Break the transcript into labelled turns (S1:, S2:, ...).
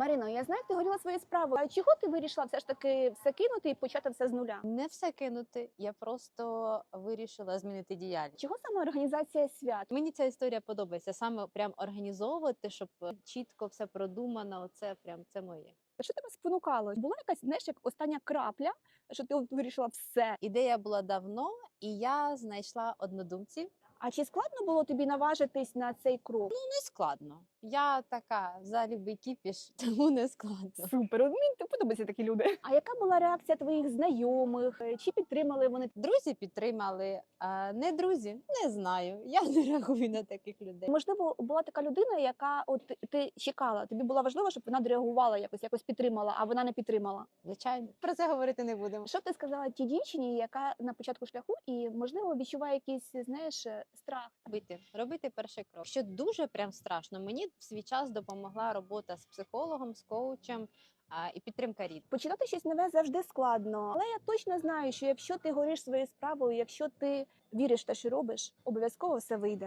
S1: Марино, я знаю, ти горіла свою справу. А чого ти вирішила все ж таки все кинути і почати все з нуля?
S2: Не все кинути. Я просто вирішила змінити діяльність.
S1: Чого саме організація свят?
S2: Мені ця історія подобається саме прям організовувати, щоб чітко все продумано. Оце прям це моє.
S1: Що тебе спонукало? Була якась знаєш, як остання крапля, що ти вирішила все.
S2: Ідея була давно, і я знайшла однодумців.
S1: А чи складно було тобі наважитись на цей крок?
S2: Ну Не складно. Я така за любий кіпіш, тому не складно.
S1: Супер, мені подобаються такі люди. А яка була реакція твоїх знайомих? Е, Чи підтримали вони?
S2: Друзі підтримали, а не друзі, не знаю. Я не реагую на таких людей.
S1: Можливо, була така людина, яка от ти- чекала. Тобі було важливо, щоб вона дореагувала якось, якось підтримала, а вона не підтримала.
S2: Звичайно, про це говорити не будемо.
S1: Що б ти сказала тій дівчині, яка на початку шляху і можливо відчуває якийсь, знаєш, е, страх?
S2: робити, робити перший крок. Що дуже прям страшно. Мені в свій час допомогла робота з психологом, з коучем а, і підтримка рід.
S1: Починати щось нове завжди складно, але я точно знаю, що якщо ти гориш своєю справою, якщо ти віриш те, що робиш, обов'язково все вийде.